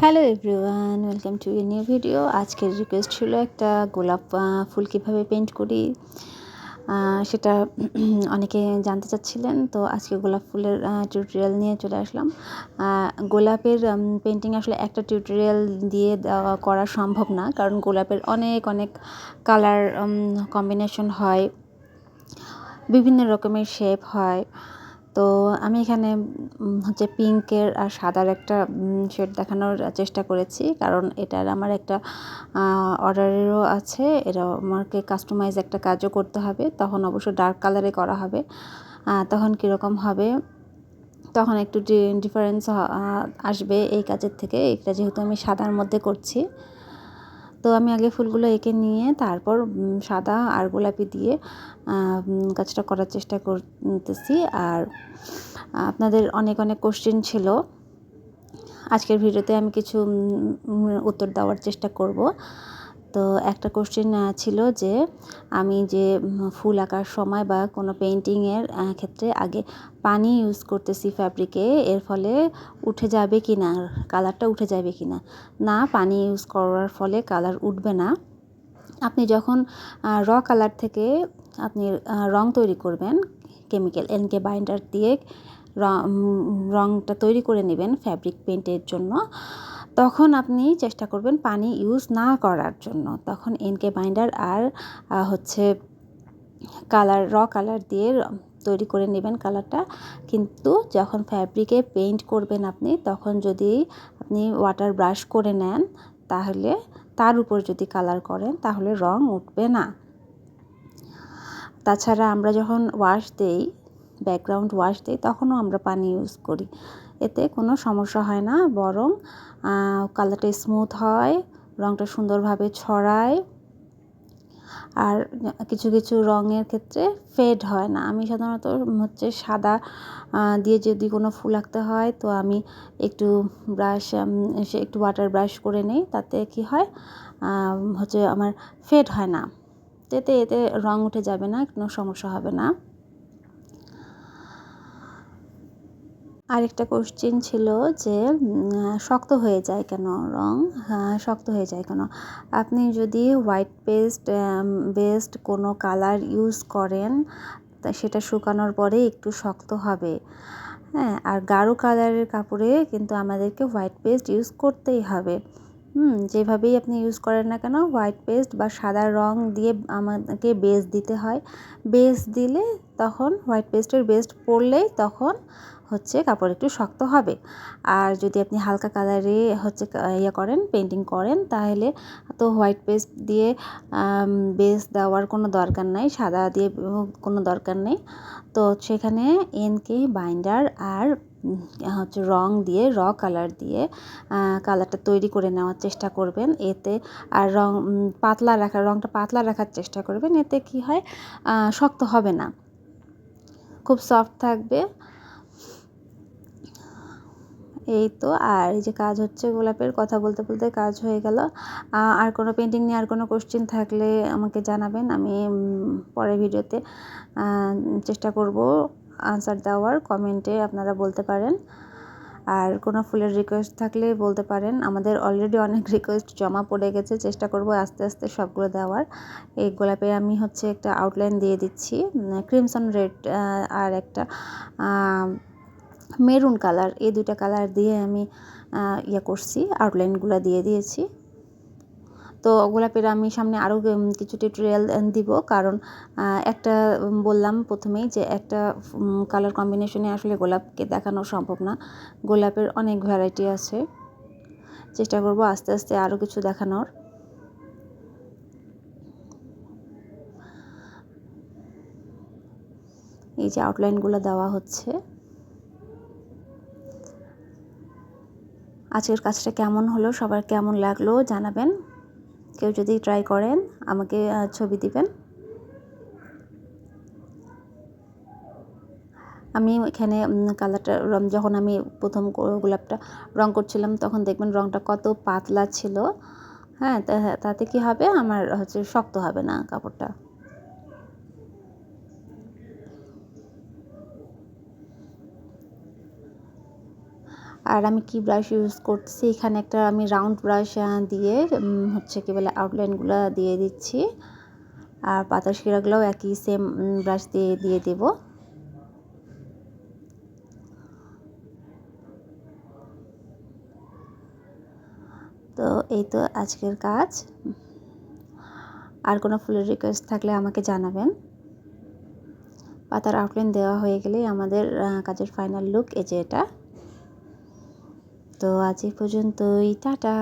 Hello everyone, welcome to a new video. আজকের request ছিল একটা গোলাপ ফুল কীভাবে পেন্ট করি সেটা অনেকে জানতে চাচ্ছিলেন, তো আজকে গোলাপ ফুলের টিউটোরিয়াল নিয়ে চলে আসলাম। গোলাপের পেন্টিং আসলে একটা টিউটোরিয়াল দিয়ে করা সম্ভব না, কারণ গোলাপের অনেক অনেক কালার কম্বিনেশন হয়, বিভিন্ন রকমের শেপ হয়। তো আমি এখানে হচ্ছে পিঙ্কের আর সাদার একটা শেড দেখানোর চেষ্টা করেছি। কারণ এটার আমার একটা অর্ডারেরও আছে। এটা আমাকে কাস্টমাইজ একটা কাজও করতে হবে। তখন অবশ্য ডার্ক কালারে করা হবে। তখন কীরকম হবে? তখন একটু ডিফারেন্স আসবে এই কাজের থেকে। এটা যেহেতু আমি সাদার মধ্যে করছি। তো আমি আগে ফুলগুলো এঁকে নিয়ে তারপর সাদা আর গোলাপি দিয়ে কাজটা করার চেষ্টা করতেছি। আর আপনাদের অনেক অনেক কোশ্চেন ছিল। আজকের ভিডিওতে আমি কিছু উত্তর দেওয়ার চেষ্টা করব। তো একটা কোশ্চেন ছিল যে আমি যে ফুল আঁকার সময় বা কোনো পেন্টিংয়ের ক্ষেত্রে আগে পানি ইউজ করতেছি ফ্যাব্রিকে এর ফলে উঠে যাবে কি না কালারটা উঠে যাবে কি না না পানি ইউজ করার ফলে কালার উঠবে না। আপনি যখন র কালার থেকে আপনি রং তৈরি করবেন কেমিক্যাল এনকে বাইন্ডার দিয়ে রংটা তৈরি করে নেবেন ফ্যাব্রিক পেন্টের জন্য তখন আপনি চেষ্টা করবেন পানি ইউজ না করার জন্য। তখন এনকে বাইন্ডার আর হচ্ছে কালার র কালার দিয়ে তৈরি করে নেবেন কালারটা কিন্তু যখন ফ্যাব্রিকে পেইন্ট করবেন আপনি, তখন যদি আপনি ওয়াটার ব্রাশ করে নেন, তাহলে তার উপর যদি কালার করেন, তাহলে রং উঠবে না। তাছাড়া আমরা যখন ওয়াশ দেই ব্যাকগ্রাউন্ড ওয়াশ দিই, তখনও আমরা পানি ইউজ করি। এতে কোনো সমস্যা হয় না। বরং কালারটা স্মুথ হয় রঙটা সুন্দরভাবে ছড়ায়। আর কিছু কিছু রঙের ক্ষেত্রে ফেড হয় না। আমি সাধারণত হচ্ছে সাদা দিয়ে যদি কোনো ফুল আঁকতে হয়, তো আমি একটু ব্রাশ সে একটু ওয়াটার ব্রাশ করে নেই। তাতে কি হয় হচ্ছে আমার ফেড হয় না। এতে এতে রং উঠে যাবে না, কোনো সমস্যা হবে না। আরেকটা কোশ্চেন ছিল যে শক্ত হয়ে যায় কেন? রং শক্ত হয়ে যায় কেন? আপনি যদি হোয়াইট পেস্ট বেস্ট কোনো কালার ইউজ করেন, তা সেটা শুকানোর পরে একটু শক্ত হবে। হ্যাঁ আর গাঢ় কালারের কাপড়ে কিন্তু আমাদেরকে হোয়াইট পেস্ট ইউজ করতেই হবে। হুম, যেভাবেই আপনি ইউজ করেন না কেন হোয়াইট পেস্ট বা সাদা রং দিয়ে আমাকে বেস দিতে হয়। বেস দিলে তখন হোয়াইট পেস্টের বেস্ট পড়লেই তখন হচ্ছে কাপড় একটু শক্ত হবে। আর যদি আপনি হালকা কালারে হচ্ছে ইয়ে করেন পেন্টিং করেন, তাহলে তো হোয়াইট পেস্ট দিয়ে বেস দেওয়ার কোনো দরকার নাই, সাদা দিয়ে কোনো দরকার নেই। তো সেখানে এনকে বাইন্ডার আর হচ্ছে রং দিয়ে, র কালার দিয়ে কালারটা তৈরি করে নেওয়ার চেষ্টা করবেন। এতে আর রং পাতলা রাখার রংটা পাতলা রাখার চেষ্টা করবেন। এতে কি হয় শক্ত হবে না। খুব সফট থাকবে। এই তো, আর এই যে কাজ হচ্ছে, গোলাপের কথা বলতে বলতে কাজ হয়ে গেল। আর কোনো পেন্টিং নিয়ে আর কোনো কোশ্চেন থাকলে আমাকে জানাবেন। আমি পরের ভিডিওতে চেষ্টা করব। আনসার দেওয়ার কমেন্টে আপনারা বলতে পারেন। আর কোনো ফুলের রিকোয়েস্ট থাকলে বলতে পারেন। আমাদের অলরেডি অনেক রিকোয়েস্ট জমা পড়ে গেছে। চেষ্টা করব আস্তে আস্তে সবগুলো দেওয়ার। এই গোলাপে আমি হচ্ছে একটা আউটলাইন দিয়ে দিচ্ছি। ক্রিমসন রেড আর একটা মেরুন কালার এই দুইটা কালার দিয়ে আমি ইয়ে করছি। আউটলাইনগুলো দিয়ে দিয়েছি। তো গোলাপের আমি সামনে আরও কিছু টিউটোরিয়াল দিব। কারণ একটা বললাম প্রথমেই যে একটা কালার কম্বিনেশনে আসলে গোলাপকে দেখানো সম্ভব না। গোলাপের অনেক ভ্যারাইটি আছে। চেষ্টা করব আস্তে আস্তে আরও কিছু দেখানোর। এই যে আউটলাইনগুলো দেওয়া হচ্ছে। আজকের কাজটা কেমন হলো? সবার কেমন লাগল জানাবেন। কেউ যদি ট্রাই করেন, আমাকে ছবি দিবেন। আমি এখানে কালারটা রং, যখন আমি প্রথম গোলাপটা রং করছিলাম, তখন দেখবেন রংটা কত পাতলা ছিল। হ্যাঁ তাতে কি হবে? আমার হচ্ছে শক্ত হবে না কাপড়টা। আর আমি কি ব্রাশ ইউজ করছি? এখানে একটা আমি রাউন্ড ব্রাশ দিয়ে হচ্ছে কি বলে আউটলাইনগুলো দিয়ে দিচ্ছি। আর পাতার শিরাগুলোও একই সেম ব্রাশ দিয়ে দিয়ে দেবো। তো এই তো আজকের কাজ। আর কোনো ফুলের রিকোয়েস্ট থাকলে আমাকে জানাবেন। পাতার আউটলাইন দেওয়া হয়ে গেলেই আমাদের কাজের ফাইনাল লুক এই যে এটা। তো আজ পর্যন্তই টাটা।